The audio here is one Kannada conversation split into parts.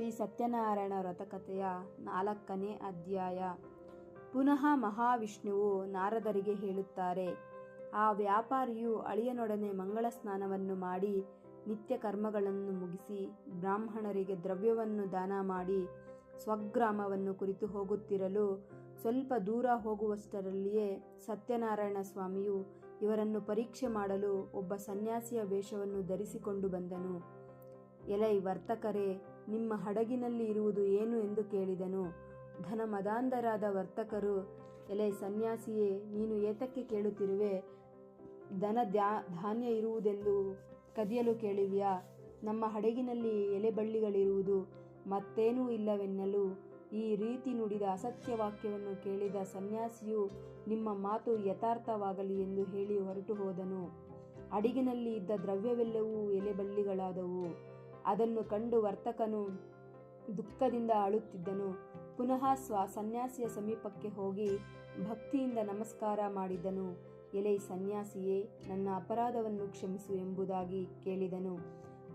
ಶ್ರೀ ಸತ್ಯನಾರಾಯಣ ವ್ರತಕಥೆಯ ನಾಲ್ಕನೇ ಅಧ್ಯಾಯ. ಪುನಃ ಮಹಾವಿಷ್ಣುವು ನಾರದರಿಗೆ ಹೇಳುತ್ತಾರೆ, ಆ ವ್ಯಾಪಾರಿಯು ಅಳಿಯನೊಡನೆ ಮಂಗಳ ಸ್ನಾನವನ್ನು ಮಾಡಿ, ನಿತ್ಯ ಕರ್ಮಗಳನ್ನು ಮುಗಿಸಿ, ಬ್ರಾಹ್ಮಣರಿಗೆ ದ್ರವ್ಯವನ್ನು ದಾನ ಮಾಡಿ, ಸ್ವಗ್ರಾಮವನ್ನು ಕುರಿತು ಹೋಗುತ್ತಿರಲು ಸ್ವಲ್ಪ ದೂರ ಹೋಗುವಷ್ಟರಲ್ಲಿಯೇ ಸತ್ಯನಾರಾಯಣ ಸ್ವಾಮಿಯು ಇವರನ್ನು ಪರೀಕ್ಷೆ ಮಾಡಲು ಒಬ್ಬ ಸನ್ಯಾಸಿಯ ವೇಷವನ್ನು ಧರಿಸಿಕೊಂಡು ಬಂದನು. ಎಲೈ ವರ್ತಕರೇ ನಿಮ್ಮ ಹಡಗಿನಲ್ಲಿ ಇರುವುದು ಏನು ಎಂದು ಕೇಳಿದನು. ಧನ ಮದಾಂಧರಾದ ವರ್ತಕರು, ಎಲೆ ಸನ್ಯಾಸಿಯೇ, ನೀನು ಏತಕ್ಕೆ ಕೇಳುತ್ತಿರುವೆ? ದ್ಯಾ, ಧಾನ್ಯ ಇರುವುದೆಂದು ಕದಿಯಲು ಕೇಳಿವ್ಯಾ? ನಮ್ಮ ಹಡಗಿನಲ್ಲಿ ಎಲೆ ಬಳ್ಳಿಗಳಿರುವುದು ಮತ್ತೇನೂ ಇಲ್ಲವೆನ್ನಲು ಈ ರೀತಿ ನುಡಿದ ಅಸತ್ಯ ವಾಕ್ಯವನ್ನು ಕೇಳಿದ ಸನ್ಯಾಸಿಯು ನಿಮ್ಮ ಮಾತು ಯಥಾರ್ಥವಾಗಲಿ ಎಂದು ಹೇಳಿ ಹೊರಟು ಹೋದನು. ಅಡಿಗಿನಲ್ಲಿ ಇದ್ದ ದ್ರವ್ಯವೆಲ್ಲವೂ ಎಲೆಬಳ್ಳಿಗಳಾದವು ಅದನ್ನು ಕಂಡು ವರ್ತಕನು ದುಃಖದಿಂದ ಅಳುತ್ತಿದ್ದನು. ಪುನಃ ಸ್ವ ಸನ್ಯಾಸಿಯ ಸಮೀಪಕ್ಕೆ ಹೋಗಿ ಭಕ್ತಿಯಿಂದ ನಮಸ್ಕಾರ ಮಾಡಿದನು. ಎಲೆ ಸನ್ಯಾಸಿಯೇ, ನನ್ನ ಅಪರಾಧವನ್ನು ಕ್ಷಮಿಸು ಎಂಬುದಾಗಿ ಕೇಳಿದನು.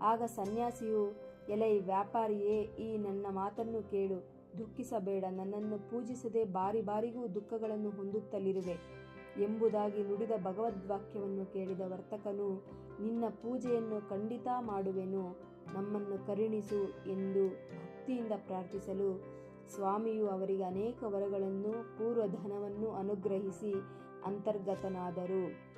ಆಗ ಸನ್ಯಾಸಿಯು, ಎಲೆ ವ್ಯಾಪಾರಿಯೇ, ಈ ನನ್ನ ಮಾತನ್ನು ಕೇಳು. ದುಃಖಿಸಬೇಡ, ನನ್ನನ್ನು ಪೂಜಿಸದೆ ಬಾರಿ ಬಾರಿಗೂ ದುಃಖಗಳನ್ನು ಹೊಂದುತ್ತಲಿರುವೆ ಎಂಬುದಾಗಿ ನುಡಿದ ಭಗವದ್ವಾಕ್ಯವನ್ನು ಕೇಳಿದ ವರ್ತಕನು, ನಿನ್ನ ಪೂಜೆಯನ್ನು ಖಂಡಿತ ಮಾಡುವೆನು. ನಮ್ಮನ್ನು ಕರುಣಿಸು ಎಂದು ಭಕ್ತಿಯಿಂದ ಪ್ರಾರ್ಥಿಸಲು ಸ್ವಾಮಿಯು ಅವರಿಗೆ ಅನೇಕ ವರಗಳನ್ನು, ಪೂರ್ವಧನವನ್ನು ಅನುಗ್ರಹಿಸಿ ಅಂತರ್ಗತನಾದರು.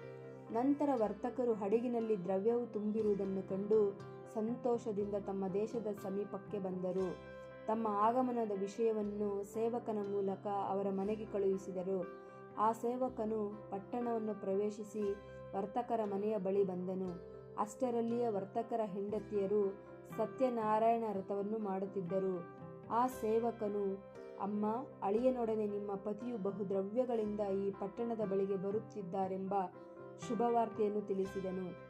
ನಂತರ ವರ್ತಕರು ಹಡಗಿನಲ್ಲಿ ದ್ರವ್ಯವು ತುಂಬಿರುವುದನ್ನು ಕಂಡು ಸಂತೋಷದಿಂದ ತಮ್ಮ ದೇಶದ ಸಮೀಪಕ್ಕೆ ಬಂದರು. ತಮ್ಮ ಆಗಮನದ ವಿಷಯವನ್ನು ಸೇವಕನ ಮೂಲಕ ಅವರ ಮನೆಗೆ ಕಳುಹಿಸಿದರು. ಆ ಸೇವಕನು ಪಟ್ಟಣವನ್ನು ಪ್ರವೇಶಿಸಿ ವರ್ತಕರ ಮನೆಯ ಬಳಿ ಬಂದನು. ಅಷ್ಟರಲ್ಲಿಯೇ ವರ್ತಕರ ಹೆಂಡತಿಯರು ಸತ್ಯನಾರಾಯಣ ವ್ರತವನ್ನು ಮಾಡುತ್ತಿದ್ದರು. ಆ ಸೇವಕನು, ಅಮ್ಮ, ಅಳಿಯನೊಡನೆ ನಿಮ್ಮ ಪತಿಯು ಬಹು ದ್ರವ್ಯಗಳಿಂದ ಈ ಪಟ್ಟಣದ ಬಳಿಗೆ ಬರುತ್ತಿದ್ದಾರೆಂಬ ಶುಭವಾರ್ತೆಯನ್ನು ತಿಳಿಸಿದನು.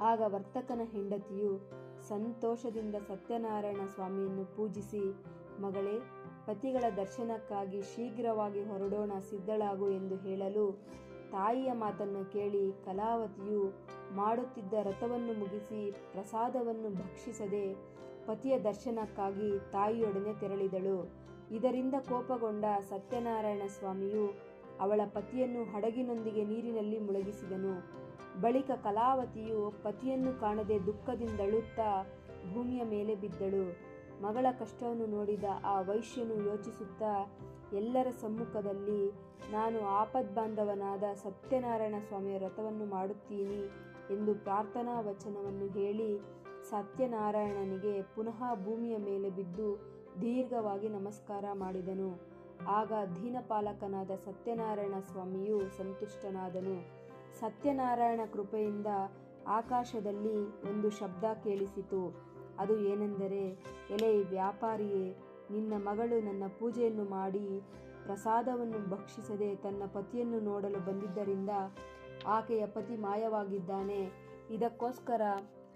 ಆಗ ವರ್ತಕನ ಹೆಂಡತಿಯು ಸಂತೋಷದಿಂದ ಸತ್ಯನಾರಾಯಣ ಸ್ವಾಮಿಯನ್ನು ಪೂಜಿಸಿ, ಮಗಳೇ, ಪತಿಗಳ ದರ್ಶನಕ್ಕಾಗಿ ಶೀಘ್ರವಾಗಿ ಹೊರಡೋಣ, ಸಿದ್ಧಳಾಗು ಎಂದು ಹೇಳಲು ತಾಯಿಯ ಮಾತನ್ನು ಕೇಳಿ ಕಲಾವತಿಯು ಮಾಡುತ್ತಿದ್ದ ರಥವನ್ನು ಮುಗಿಸಿ ಪ್ರಸಾದವನ್ನು ಭಕ್ಷಿಸದೆ ಪತಿಯ ದರ್ಶನಕ್ಕಾಗಿ ತಾಯಿಯೊಡನೆ ತೆರಳಿದಳು. ಇದರಿಂದ ಕೋಪಗೊಂಡ ಸತ್ಯನಾರಾಯಣ ಸ್ವಾಮಿಯು ಅವಳ ಪತಿಯನ್ನು ಹಡಗಿನೊಂದಿಗೆ ನೀರಿನಲ್ಲಿ ಮುಳುಗಿಸಿದನು. ಬಳಿಕ ಕಲಾವತಿಯು ಪತಿಯನ್ನು ಕಾಣದೆ ದುಃಖದಿಂದಳುತ್ತಾ ಭೂಮಿಯ ಮೇಲೆ ಬಿದ್ದಳು. ಮಗಳ ಕಷ್ಟವನ್ನು ನೋಡಿದ ಆ ವೈಶ್ಯನು ಯೋಚಿಸುತ್ತಾ ಎಲ್ಲರ ಸಮ್ಮುಖದಲ್ಲಿ ನಾನು ಆಪದ್ಬಾಂಧವನಾದ ಸತ್ಯನಾರಾಯಣ ಸ್ವಾಮಿಯ ವ್ರತವನ್ನು ಮಾಡುತ್ತೀನಿ ಎಂದು ಪ್ರಾರ್ಥನಾ ವಚನವನ್ನು ಹೇಳಿ ಸತ್ಯನಾರಾಯಣನಿಗೆ ಪುನಃ ಭೂಮಿಯ ಮೇಲೆ ಬಿದ್ದು ದೀರ್ಘವಾಗಿ ನಮಸ್ಕಾರ ಮಾಡಿದನು. ಆಗ ದೀನಪಾಲಕನಾದ ಸತ್ಯನಾರಾಯಣ ಸ್ವಾಮಿಯು ಸಂತುಷ್ಟನಾದನು. ಸತ್ಯನಾರಾಯಣ ಕೃಪೆಯಿಂದ ಆಕಾಶದಲ್ಲಿ ಒಂದು ಶಬ್ದ ಕೇಳಿಸಿತು. ಅದು ಏನೆಂದರೆ, ಎಲೆ ವ್ಯಾಪಾರಿಯೇ ನಿನ್ನ ಮಗಳು ನನ್ನ ಪೂಜೆಯನ್ನು ಮಾಡಿ ಪ್ರಸಾದವನ್ನು ಭಕ್ಷಿಸದೆ ತನ್ನ ಪತಿಯನ್ನು ನೋಡಲು ಬಂದಿದ್ದರಿಂದ ಆಕೆಯ ಪತಿ ಮಾಯವಾಗಿದ್ದಾನೆ. ಇದಕ್ಕೋಸ್ಕರ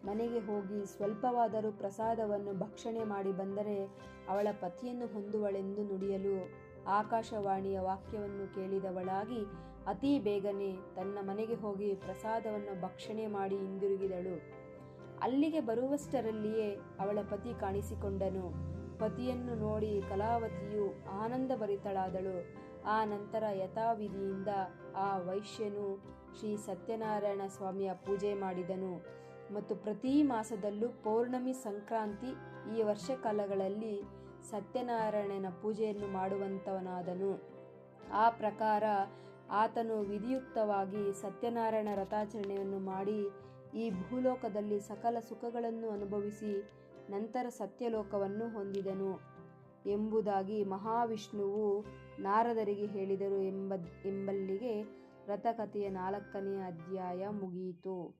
ಮನೆಗೆ ಹೋಗಿ ಸ್ವಲ್ಪವಾದರೂ ಪ್ರಸಾದವನ್ನು ಭಕ್ಷಣೆ ಮಾಡಿ ಬಂದರೆ ಅವಳ ಪತಿಯನ್ನು ಹೊಂದುವಳೆಂದು ನುಡಿಯಲು ಆಕಾಶವಾಣಿಯ ವಾಕ್ಯವನ್ನು ಕೇಳಿದವಳಾಗಿ, ಅತಿ ಬೇಗನೆ ತನ್ನ ಮನೆಗೆ ಹೋಗಿ ಪ್ರಸಾದವನ್ನು ಭಕ್ಷಣೆ ಮಾಡಿ ಹಿಂದಿರುಗಿದಳು. ಅಲ್ಲಿಗೆ ಬರುವಷ್ಟರಲ್ಲಿಯೇ ಅವಳ ಪತಿ ಕಾಣಿಸಿಕೊಂಡನು. ಪತಿಯನ್ನು ನೋಡಿ ಕಲಾವತಿಯು ಆನಂದಭರಿತಳಾದಳು. ಆ ನಂತರ ಯಥಾವಿಧಿಯಿಂದ ಆ ವೈಶ್ಯನು ಶ್ರೀ ಸತ್ಯನಾರಾಯಣ ಸ್ವಾಮಿಯ ಪೂಜೆ ಮಾಡಿದನು. ಮತ್ತು ಪ್ರತಿ ಮಾಸದಲ್ಲೂ ಪೌರ್ಣಮಿ ಸಂಕ್ರಾಂತಿ ಈ ವರ್ಷ ಕಾಲಗಳಲ್ಲಿ ಸತ್ಯನಾರಾಯಣನ ಪೂಜೆಯನ್ನು ಮಾಡುವಂತವನಾದನು. ಆ ಪ್ರಕಾರ ಆತನು ವಿಧಿಯುಕ್ತವಾಗಿ ಸತ್ಯನಾರಾಯಣ ರಥಾಚರಣೆಯನ್ನು ಮಾಡಿ ಈ ಭೂಲೋಕದಲ್ಲಿ ಸಕಲ ಸುಖಗಳನ್ನು ಅನುಭವಿಸಿ ನಂತರ ಸತ್ಯಲೋಕವನ್ನು ಹೊಂದಿದನು. ಎಂಬುದಾಗಿ ಮಹಾವಿಷ್ಣುವು ನಾರದರಿಗೆ ಹೇಳಿದರು ಎಂಬ ಎಂಬಲ್ಲಿಗೆ ವ್ರತಕಥೆಯ ನಾಲ್ಕನೆಯ ಅಧ್ಯಾಯ ಮುಗಿಯಿತು.